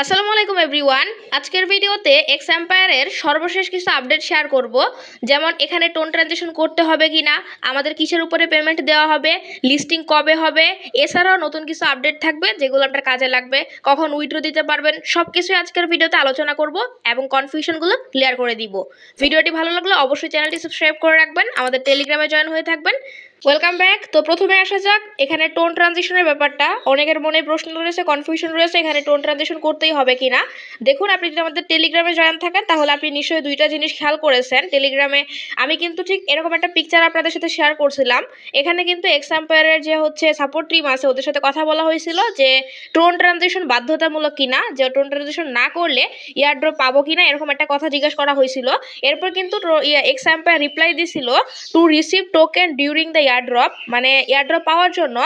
আসসালামু আলাইকুম এভরিওয়ান। আজকের ভিডিওতে এক্স এম্পায়ারের সর্বশেষ কিছু আপডেট শেয়ার করব। যেমন এখানে টোন ট্রানজেকশন করতে হবে কি না আমাদের কিসের উপরে পেমেন্ট দেওয়া হবে লিস্টিং কবে হবে, এছাড়াও নতুন কিছু আপডেট থাকবে যেগুলো আপনার কাজে লাগবে, কখন উইথড্র দিতে পারবেন সব কিছুই আজকের ভিডিওতে আলোচনা করব এবং কনফিউশনগুলো ক্লিয়ার করে দিব। ভিডিওটি ভালো লাগলে অবশ্যই চ্যানেলটি সাবস্ক্রাইব করে রাখবেন, আমাদের টেলিগ্রামে জয়েন হয়ে থাকবেন। ওয়েলকাম ব্যাক তো প্রথমে আসা যাক, এখানে টোন ট্রানজিশনের ব্যাপারটা। অনেকের মনে প্রশ্ন রয়েছে কনফিউশন রয়েছে, এখানে টোন ট্রানজিশন করতেই হবে কিনা। দেখুন, আপনি যদি আমাদের টেলিগ্রামে জয়েন থাকেন, তাহলে আপনি নিশ্চয়ই দুইটা জিনিস খেয়াল করেছেন। টেলিগ্রামে আমি কিন্তু ঠিক এরকম একটা পিকচার আপনাদের সাথে শেয়ার করছিলাম। এখানে কিন্তু এক্সাম্পায়ারের যে হচ্ছে সাপোর্ট টিম আছে, ওদের সাথে কথা বলা হয়েছিল যে টোন ট্রানজিশন বাধ্যতামূলক কিনা, যে টোন ট্রানজিশন না করলে ইয়ারড্রপ পাবো কিনা, এরকম একটা কথা জিজ্ঞাসা করা হয়েছিল। এরপর কিন্তু এক্সাম্পায়ার রিপ্লাই দিছিল to receive token during the airdrop মানে এয়ারড্রপ পাওয়ার জন্য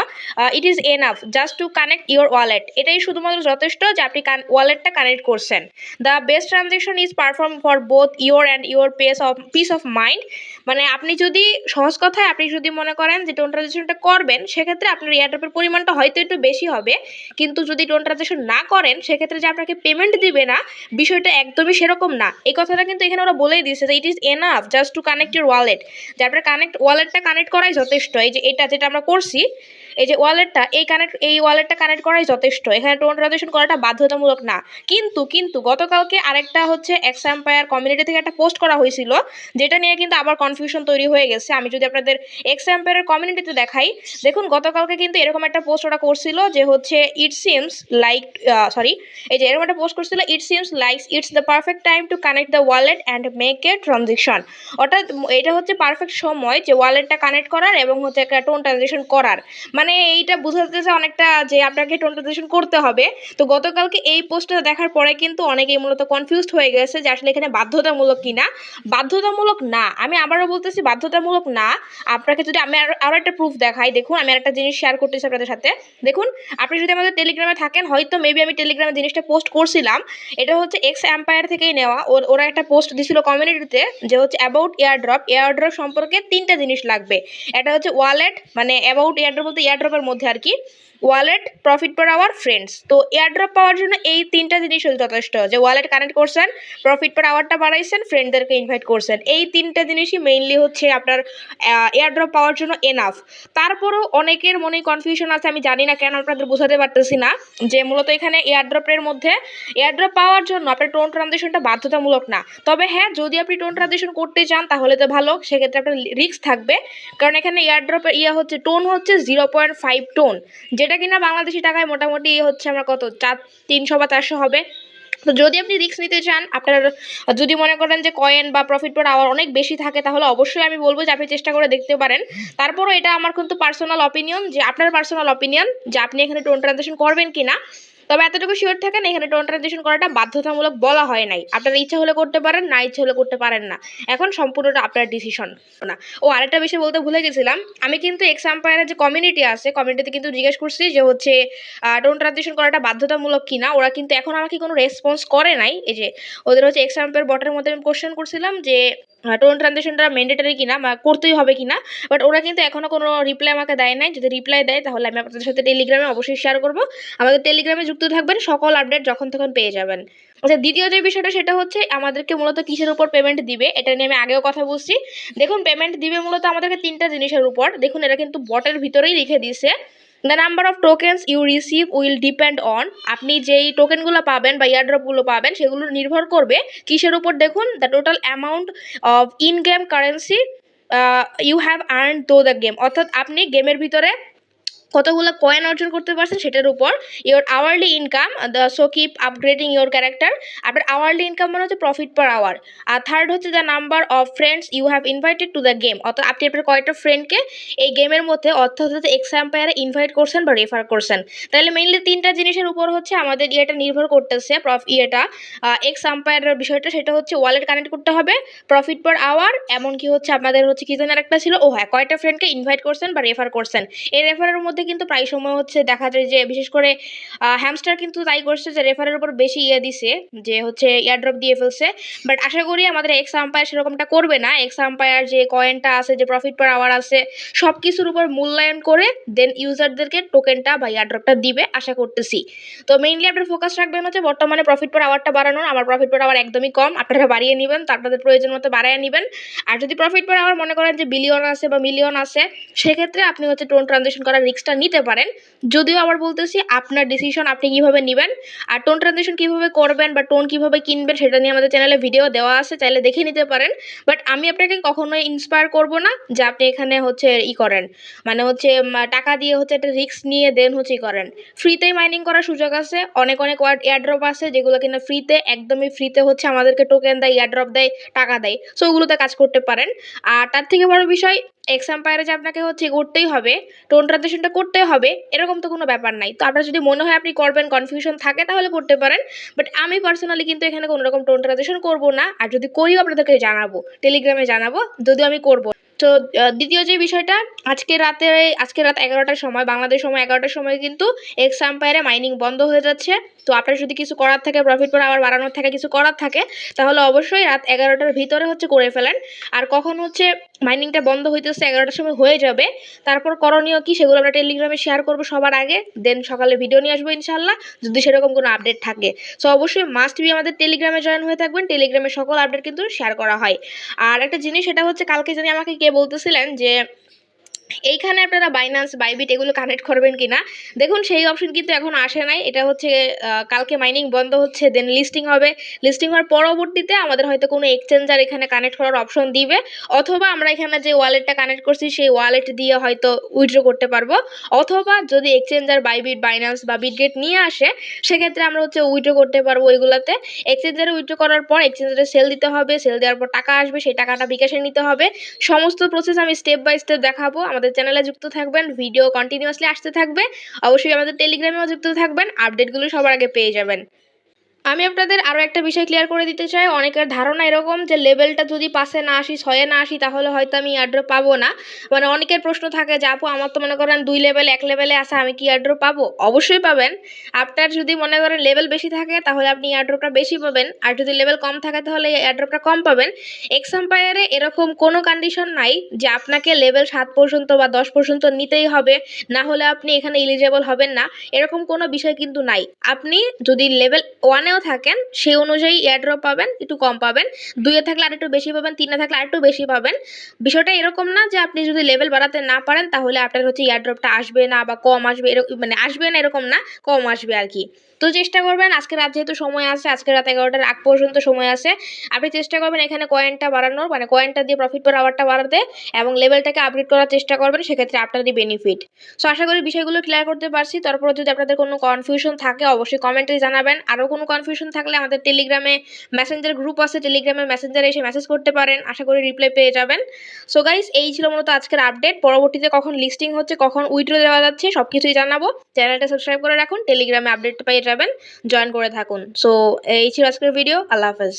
it is enough just to connect your wallet এটাই শুধুমাত্র যথেষ্ট যে আপনি ওয়ালেটটা কানেক্ট করছেন। The best transaction is perform for both your and your pace of peace of mind মানে আপনি যদি সহজ কথায় আপনি যদি মনে করেন যে টোন ট্রানজেকশনটা করবেন, সেক্ষেত্রে আপনার এয়ারড্রপের পরিমাণটা হয়তো একটু বেশি হবে। কিন্তু যদি টোন ট্রানজেকশন না করেন, সেক্ষেত্রে যে আপনাকে পেমেন্ট দিবে না, বিষয়টা একদমই সেরকম না। এই কথাটা কিন্তু এখানে ওরা বলেই দিয়েছে যে it is enough just to connect your wallet যে আপনার কানেক্ট ওয়ালেটটা কানেক্ট করাই যথেষ্ট। এই যে এটা যেটা আমরা করছি এই যে ওয়ালেটটা এই কানেক্ট এই ওয়ালেটটা কানেক্ট করাই যথেষ্ট। এখানে টোন ট্রানজেকশন করাটা বাধ্যতামূলক না। কিন্তু কিন্তু গতকালকে আরেকটা হচ্ছে এক্স এম্পায়ার কমিউনিটি থেকে একটা পোস্ট করা হয়েছিল, যেটা নিয়ে কিন্তু আবার কনফিউশন তৈরি হয়ে গেছে। আমি যদি আপনাদের এক্স এম্পায়ারের কমিউনিটিতে দেখাই, দেখুন গতকালকে কিন্তু এরকম একটা পোস্ট ওরা করছিল যে হচ্ছে ইট সিমস লাইক সরি এই যে এরকম একটা পোস্ট করছিল it seems like it's the perfect time to connect the wallet and make a transaction অর্থাৎ, এটা হচ্ছে পারফেক্ট সময় যে ওয়ালেটটা কানেক্ট করার এবং হচ্ছে একটা টোন ট্রানজেকশন করার। মানে এইটা বোঝাতেছে অনেকটা যে আপনাকে টোন ট্রানজেকশন করতে হবে। তো গতকালকে এই পোস্টটা দেখার পরে কিন্তু অনেকেই মূলত কনফিউজড হয়ে গেছে যে আসলে এখানে বাধ্যতামূলক কিনা। বাধ্যতামূলক না, আমি আবারও বলতেছি বাধ্যতামূলক না। আপনাকে যদি আমি আরও একটা প্রুফ দেখাই, দেখুন, আমি একটা জিনিস শেয়ার করতেছি আপনাদের সাথে। দেখুন, আপনি যদি আমাদের টেলিগ্রামে থাকেন, হয়তো মেবি আমি টেলিগ্রামে জিনিসটা পোস্ট করছিলাম। এটা হচ্ছে এক্স এম্পায়ার থেকেই নেওয়া। ওর একটা পোস্ট দিছিল কমিউনিটিতে যে হচ্ছে অ্যাবাউট এয়ারড্রপ এয়ারড্রপ সম্পর্কে তিনটা জিনিস লাগবে। এটা হচ্ছে ওয়ালেট মানে অ্যাবাউট এয়ারড্রপ বলতে এয়ারড্রপের মধ্যে আর কি wallet profit per hour friends তো এয়ারড্রপ পাওয়ার জন্য এই তিনটা জিনিস হচ্ছে যথেষ্ট। যে ওয়ালেট কানেক্ট করছেন প্রফিট পার আওয়ারটা বাড়াইছেন ফ্রেন্ডদেরকে ইনভাইট করছেন। এই তিনটা জিনিসই মেইনলি হচ্ছে আপনার এয়ারড্রপ পাওয়ার জন্য এনাফ তারপরেও অনেকের মনে কনফিউশন আছে, আমি জানি না কেন, আপনাদের বোঝাতে পারতেছি না। যে মূলত এখানে এয়ারড্রপের মধ্যে এয়ারড্রপ পাওয়ার জন্য আপনার টোন ট্রানজেকশনটা বাধ্যতামূলক না। তবে হ্যাঁ যদি আপনি টোন ট্রানজেকশন করতে চান, তাহলে তো ভালো, সেক্ষেত্রে আপনার রিস্ক থাকবে। কারণ এখানে এয়ারড্রপের ইয়ে হচ্ছে টোন হচ্ছে জিরো পয়েন্ট ফাইভ টোন যেটা কিনা বাংলাদেশি টাকায় মোটামুটি হচ্ছে আমার কত? চার, তিনশো বা চারশো হবে। তো যদি আপনি রিস্ক নিতে চান, আপনার যদি মনে করেন যে কয়েন বা প্রফিট পর আওয়ার অনেক বেশি থাকে, তাহলে অবশ্যই আমি বলব যে আপনি চেষ্টা করে দেখতে পারেন। তারপরও এটা আমার কিন্তু পার্সোনাল অপিনিয়ন যে, আপনার পার্সোনাল অপিনিয়ন যে, আপনি এখানে টোন ট্রানজেকশন করবেন কি না তবে এতটুকু শিওর থাকেন, এখানে টোন ট্রানজেকশন করাটা বাধ্যতামূলক বলা হয় নাই। আপনার ইচ্ছা হলে করতে পারেন, না ইচ্ছা হলে করতে পারেন না। এখন সম্পূর্ণটা আপনার ডিসিশন না। ও, আরেকটা বিষয় বলতে ভুলে গেছিলাম। আমি কিন্তু এক্সাম্পায়ারের যে কমিউনিটি আছে কমিউনিটিতে কিন্তু জিজ্ঞেস করছি যে হচ্ছে টোন ট্রানজেকশন করাটা বাধ্যতামূলক কিনা, ওরা কিন্তু এখন আমাকে কোনো রেসপন্স করে নাই। এই যে, ওদের হচ্ছে এক্সাম্পায়ার বটের মধ্যে আমি কোশ্চেন করছিলাম যে টোন ট্রানজেকশনটা ম্যান্ডেটারি কিনা বা করতেই হবে কিনা বাট ওরা কিন্তু এখনও কোনো রিপ্লাই আমাকে দেয় নাই। যদি রিপ্লাই দেয়, তাহলে আমি আপনাদের সাথে টেলিগ্রামে অবশ্যই শেয়ার করব। আমাদের টেলিগ্রামে যুক্ত থাকবেন, সকল আপডেট যখন তখন পেয়ে যাবেন। আচ্ছা দ্বিতীয় যে বিষয়টা, সেটা হচ্ছে আমাদেরকে মূলত কিসের উপর পেমেন্ট দিবে, এটা নিয়ে আমি আগেও কথা বলছি। দেখুন পেমেন্ট দিবে মূলত আমাদেরকে তিনটা জিনিসের উপর। দেখুন, এরা কিন্তু বটের ভিতরেই লিখে দিয়েছে। The number of tokens you receive will depend on আপনি যেই টোকেনগুলো পাবেন বা ইয়ারড্রপগুলো পাবেন, সেগুলো নির্ভর করবে কিসের উপর। দেখুন the total amount of in game currency you have earn though the game অর্থাৎ আপনি গেমের ভিতরে কতগুলো কয়েন অর্জন করতে পারছেন সেটার উপর your hourly income the so keep upgrading your character আপনার আওয়ারলি ইনকাম মানে হচ্ছে প্রফিট পার আওয়ার আর থার্ড হচ্ছে the number of friends you have invited to the game অর্থাৎ আপনি আপনার কয়েকটা ফ্রেন্ডকে এই গেমের মধ্যে, অর্থাৎ হচ্ছে এক্সাম্পায়ারে ইনভাইট করছেন বা রেফার করছেন। তাহলে মেইনলি তিনটা জিনিসের উপর হচ্ছে আমাদের ইয়েটা নির্ভর করতেছে প্রফ ইয়েটা এক্স আম্পায়ারের বিষয়টা সেটা হচ্ছে ওয়ালেট কানেক্ট করতে হবে প্রফিট পার আওয়ার এমনকি হচ্ছে আপনাদের হচ্ছে কি যেন একটা ছিল ও হ্যাঁ কয়টা ফ্রেন্ডকে ইনভাইট করছেন বা রেফার করছেন। এই রেফারের মধ্যে মধ্যে কিন্তু প্রায় সময় হচ্ছে দেখা যায় যে, বিশেষ করে হ্যামস্টার কিন্তু তাই করছে যে রেফারের উপর বেশি ইয়ে দিছে, যে হচ্ছে ইয়ারড্রপ দিয়ে ফেলছে। বাট আশা করি আমাদের এক্স আম্পায়ার সেরকমটা করবে না। এক্স আম্পায়ার যে কয়েনটা আছে, যে প্রফিট পার আওয়ার আছে সব কিছুর উপর মূল্যায়ন করে দেন ইউজারদেরকে টোকেনটা বা ইয়ারড্রপটা দিবে, আশা করতেছি। তো মেইনলি আপনার ফোকাস রাখবেন হচ্ছে বর্তমানে প্রফিট পার আওয়ারটা বাড়ানোর। আমার প্রফিট পার আওয়ার একদমই কম। আপনারা বাড়িয়ে নেবেন তো আপনাদের প্রয়োজন মতো বাড়িয়ে নেবেন। আর যদি প্রফিট পার আওয়ার মনে করেন যে বিলিয়ন আছে বা মিলিয়ন আছে, সেক্ষেত্রে আপনি হচ্ছে টোন ট্রানজেকশন করার রিস্কটা নিতে পারেন। যদিও আবার বলতেছি, আপনার ডিসিশন আপনি কীভাবে নেবেন আর টোন ট্রানজেকশন কীভাবে করবেন বা টোন কীভাবে কিনবেন সেটা নিয়ে আমাদের চ্যানেলে ভিডিও দেওয়া আছে, চাইলে দেখে নিতে পারেন। বাট আমি আপনাকে কখনোই ইন্সপায়ার করব না যে আপনি এখানে হচ্ছে ই করেন। মানে হচ্ছে টাকা দিয়ে হচ্ছে একটা রিস্ক নিয়ে দেন হচ্ছে ই করেন। ফ্রিতেই মাইনিং করার সুযোগ আছে। অনেক অনেক ওয়ার্ড এয়ারড্রপ আছে যেগুলো কিনা ফ্রিতে একদমই ফ্রিতে হচ্ছে আমাদেরকে টোকেন দেয় এয়ারড্রপ দেয়, টাকা দেয়। সো ওগুলোতে কাজ করতে পারেন। আর তার থেকে বড় বিষয় এক্স এম্পায়ারে যে আপনাকে হচ্ছে করতেই হবে টোন ট্রানজেকশনটা করতে হবে, এরকম তো কোনো ব্যাপার নাই। তো আপনার যদি মনে হয় আপনি করবেন কনফিউশন থাকে তাহলে করতে পারেন। বাট আমি পার্সোনালি কিন্তু এখানে কোনো রকম টোন ট্রানজেকশন করব না। আর যদি করিও আপনাদেরকে জানাব টেলিগ্রামে জানাব, যদিও আমি করব। তো দ্বিতীয় যে বিষয়টা, আজকে রাতে, আজকে রাত এগারোটার সময়, বাংলাদেশ সময় এগারোটার সময় কিন্তু এক্স আম্পায়ারে মাইনিং বন্ধ হয়ে যাচ্ছে। তো আপনার যদি কিছু করার থাকে প্রফিট পর আবার বাড়ানোর থাকে, কিছু করার থাকে, তাহলে অবশ্যই রাত এগারোটার ভিতরে হচ্ছে করে ফেলেন। আর কখন হচ্ছে মাইনিংটা বন্ধ হইতেছে, এগারোটার সময় হয়ে যাবে। তারপর করণীয় কি সেগুলো আমরা টেলিগ্রামে শেয়ার করব সবার আগে। দেন সকালে ভিডিও নিয়ে আসব ইনশাল্লাহ যদি সেরকম কোনো আপডেট থাকে। সো অবশ্যই মাস্ট বি আমাদের টেলিগ্রামে জয়েন হয়ে থাকবেন। টেলিগ্রামে সকল আপডেট কিন্তু শেয়ার করা হয়। আর একটা জিনিস সেটা হচ্ছে, কালকে জানি আমাকে কে বলতেছিলেন যে এইখানে আপনারা বাইনান্স বাইবিট এগুলো কানেক্ট করবেন কি না দেখুন, সেই অপশন কিন্তু এখন আসে নাই। এটা হচ্ছে কালকে মাইনিং বন্ধ হচ্ছে দেন লিস্টিং হবে। লিস্টিং হওয়ার পরবর্তীতে আমাদের হয়তো কোনো এক্সচেঞ্জার এখানে কানেক্ট করার অপশন দিবে, অথবা আমরা এখানে যে ওয়ালেটটা কানেক্ট করছি, সেই ওয়ালেট দিয়ে হয়তো উইথড্র করতে পারব। অথবা যদি এক্সচেঞ্জার বাইবিট বাইনান্স বা বিটগেট নিয়ে আসে, সেক্ষেত্রে আমরা হচ্ছে উইথড্র করতে পারব ওইগুলোতে। এক্সচেঞ্জারে উইথড্র করার পর এক্সচেঞ্জারে সেল দিতে হবে সেল দেওয়ার পর টাকা আসবে, সেই টাকাটা বিকাশে নিতে হবে। সমস্ত প্রসেস আমি স্টেপ বাই স্টেপ দেখাবো। আমাদের চ্যানেলে যুক্ত থাকবেন ভিডিও কন্টিনিউয়াসলি আসতে থাকবে। অবশ্যই আমাদের টেলিগ্রামেও যুক্ত থাকবেন আপডেটগুলো সবার আগে পেয়ে যাবেন। আমি আপনাদের আরও একটা বিষয় ক্লিয়ার করে দিতে চাই। অনেকের ধারণা এরকম যে লেভেলটা যদি পাশে না আসি, ছয়ে না আসি, তাহলে হয়তো আমি ইয়ারড্রপ পাবো না। মানে অনেকের প্রশ্ন থাকে যে, আপু, আমার তো মনে করেন দুই লেভেল এক লেভেলে আছে, আমি কি ইয়ারড্রপ পাবো? অবশ্যই পাবেন। আপনার যদি মনে করেন লেভেল বেশি থাকে, তাহলে আপনি ইয়ারড্রপটা বেশি পাবেন। আর যদি লেভেল কম থাকে, তাহলে ইয়ারড্রপটা কম পাবেন। এক্সাম্পায়ারে এরকম কোনো কন্ডিশন নাই যে আপনাকে লেভেল সাত পর্যন্ত বা দশ পর্যন্ত নিতেই হবে। না হলে আপনি এখানে ইলিজেবল হবেন না। এরকম কোনো বিষয় কিন্তু নাই। আপনি যদি লেভেল ওয়ানেও থাকেন, সেই অনুযায়ী এয়ারড্রপ পাবেন, একটু কম পাবেন। দুইয়ে থাকলে আর একটু বেশি পাবেন, তিনে থাকলে আর একটু বেশি পাবেন। বিষয়টা এরকম না যে আপনি যদি লেভেল বাড়াতে না পারেন, তাহলে আপনার হচ্ছে এয়ারড্রপটা আসবে না বা কম আসবে, এরকম মানে আসবে না এরকম না, কম আসবে আর কি। তো চেষ্টা করবেন, আজকে রাত যেহেতু সময় আছে, আজকে রাত এগারোটার আগ পর্যন্ত সময় আছে, আপনি চেষ্টা করবেন এখানে কয়েনটা বাড়ানোর মানে কয়েনটা দিয়ে প্রফিট পার আওয়ারটা বাড়াতে এবং লেভেলটাকে আপডেট করার চেষ্টা করবেন, সেক্ষেত্রে আপনারই বেনিফিট সো আশা করি বিষয়গুলো ক্লিয়ার করতে পারছি। তারপরে যদি আপনাদের কোনো কনফিউশন থাকে, অবশ্যই কমেন্টে জানাবেন। আরও কোনো কনফিউশন থাকলে আমাদের টেলিগ্রামে মেসেঞ্জার গ্রুপ আছে টেলিগ্রামে মেসেঞ্জারে এসে মেসেজ করতে পারেন। আশা করি রিপ্লাই পেয়ে যাবেন। সো গাইস এই ছিল মূলত আজকের আপডেট পরবর্তীতে কখন লিস্টিং হচ্ছে, কখন উইড্রো দেওয়া যাচ্ছে সব কিছুই জানাব। চ্যানেলটা সাবস্ক্রাইব করে রাখুন। টেলিগ্রামে আপডেট পেয়ে যাবেন জয়েন করে থাকুন। সো এই ছিল আজকের ভিডিও আল্লাহ হাফেজ।